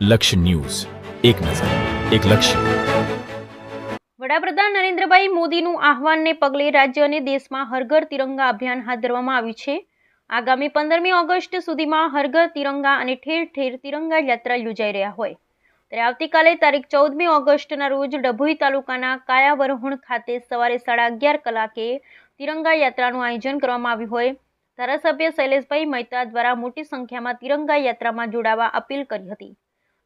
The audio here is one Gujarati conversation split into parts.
લક્ષ્ય ન્યૂઝ. એક નજર, એક લક્ષ્ય. વડાપ્રધાન નરેન્દ્રભાઈ મોદીનું આહવાનને પગલે રાજ્ય અને દેશમાં હરઘર તિરંગા અભિયાન હાથ ધરવામાં આવ્યું છે. આગામી પંદરમી ઓગસ્ટ સુધીમાં હરઘર તિરંગા અને ઠેર ઠેર તિરંગા યાત્રા યોજાઈ રહ્યા હોય. ત્યારે આવતીકાલે તારીખ ચૌદમી ઓગસ્ટના રોજ ડભોઈ તાલુકાના કાયાવરહુણ ખાતે સવારે સાડા અગિયાર કલાકે તિરંગા યાત્રાનું આયોજન કરવામાં આવ્યું હોય. ધારાસભ્ય શૈલેષભાઈ મહેતા દ્વારા મોટી સંખ્યામાં તિરંગા યાત્રામાં જોડાવા અપીલ કરી હતી.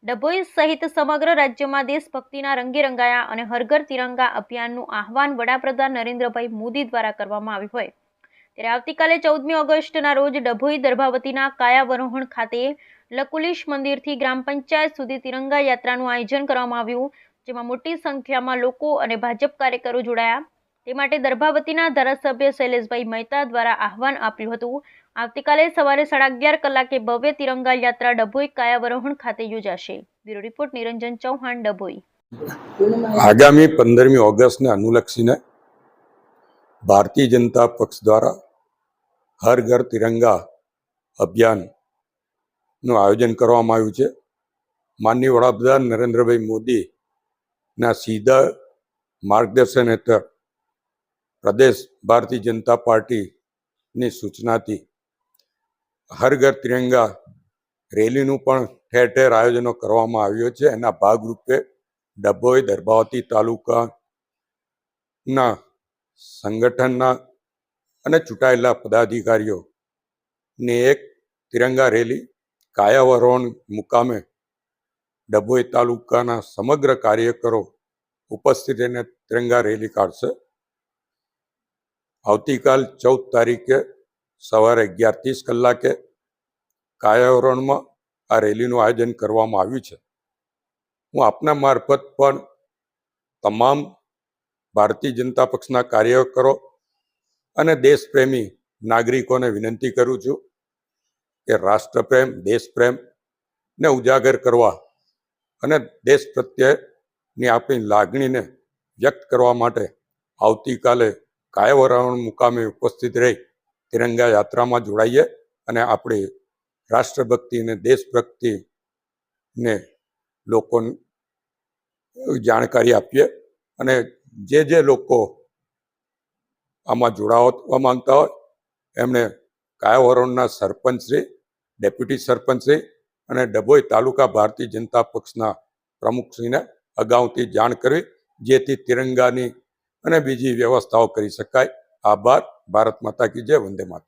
ડભોઈ સહિત સમગ્ર રાજ્યમાં દેશભક્તિના રંગે રંગાયા અને હરઘર તિરંગા અભિયાનનું આહવાન વડાપ્રધાન નરેન્દ્રભાઈ મોદી દ્વારા કરવામાં આવ્યું હોય. ત્યારે આવતીકાલે ચૌદમી ઓગસ્ટના રોજ ડભોઈ દર્ભાવતીના કાયાવરોહણ ખાતે લકુલીશ મંદિરથી ગ્રામ પંચાયત સુધી તિરંગા યાત્રાનું આયોજન કરવામાં આવ્યું, જેમાં મોટી સંખ્યામાં લોકો અને ભાજપ કાર્યકરો જોડાયા. તે માટે દર્ભાવતીના ધારાસભ્ય શૈલેષભાઈ મહેતા દ્વારા આહવાન આપ્યું હતું. આવતીકાલે સવારે સાડા અગિયાર કલાકે ભવ્ય તિરંગા યાત્રા ડભોઈ કાયાવરોહણ ખાતે યોજાશે. Bureau report Niranjan Chauhan, Dabhoi. આગામી પંદરમી ઓગસ્ટને અનુલક્ષીને ભારતીય જનતા પક્ષ દ્વારા હર ઘર તિરંગા અભિયાનનું આયોજન કરવામાં આવ્યું છે. માનનીય વડાપ્રધાન નરેન્દ્રભાઈ મોદીના સીધા માર્ગદર્શન હેઠળ પ્રદેશ ભારતીય જનતા પાર્ટીની સૂચનાથી હર ઘર તિરંગા રેલીનું પણ ઠેર ઠેર આયોજનો કરવામાં આવ્યો છે. એના ભાગરૂપે ડભોઈ દરબાવતી તાલુકાના સંગઠનના અને ચૂંટાયેલા પદાધિકારીઓની એક તિરંગા રેલી કાયાવરોણ મુકામે ડભોઈ તાલુકાના સમગ્ર કાર્યકરો ઉપસ્થિત રહીને તિરંગા રેલી કાઢશે. આવતીકાલ ચૌદ તારીખે સવારે અગિયાર ત્રીસ કલાકે કાયાવરણમાં આ રેલીનું આયોજન કરવામાં આવ્યું છે. હું આપના મારફત પણ તમામ ભારતીય જનતા પક્ષના કાર્યકરો અને દેશપ્રેમી નાગરિકોને વિનંતી કરું છું કે રાષ્ટ્રપ્રેમ, દેશપ્રેમ ને ઉજાગર કરવા અને દેશ પ્રત્યેની આપણી લાગણીને વ્યક્ત કરવા માટે આવતીકાલે કાયવરણ મુકામે ઉપસ્થિત રહી તિરંગા યાત્રામાં જોડાઈએ અને આપણી રાષ્ટ્રભક્તિ અને દેશભક્તિને લોકોને જાણકારી આપીએ અને જે જે લોકો આમાં જોડાવા માંગતા હોય એમણે કાયાવરણના સરપંચશ્રી ડેપ્યુટી સરપંચશ્રી અને ડભોઈ તાલુકા ભારતીય જનતા પક્ષના પ્રમુખશ્રીને અગાઉથી જાણ કરવી, જેથી તિરંગાની અને બીજી વ્યવસ્થાઓ કરી શકાય. આભાર. ભારત માતા કી જય. વંદે માતરમ.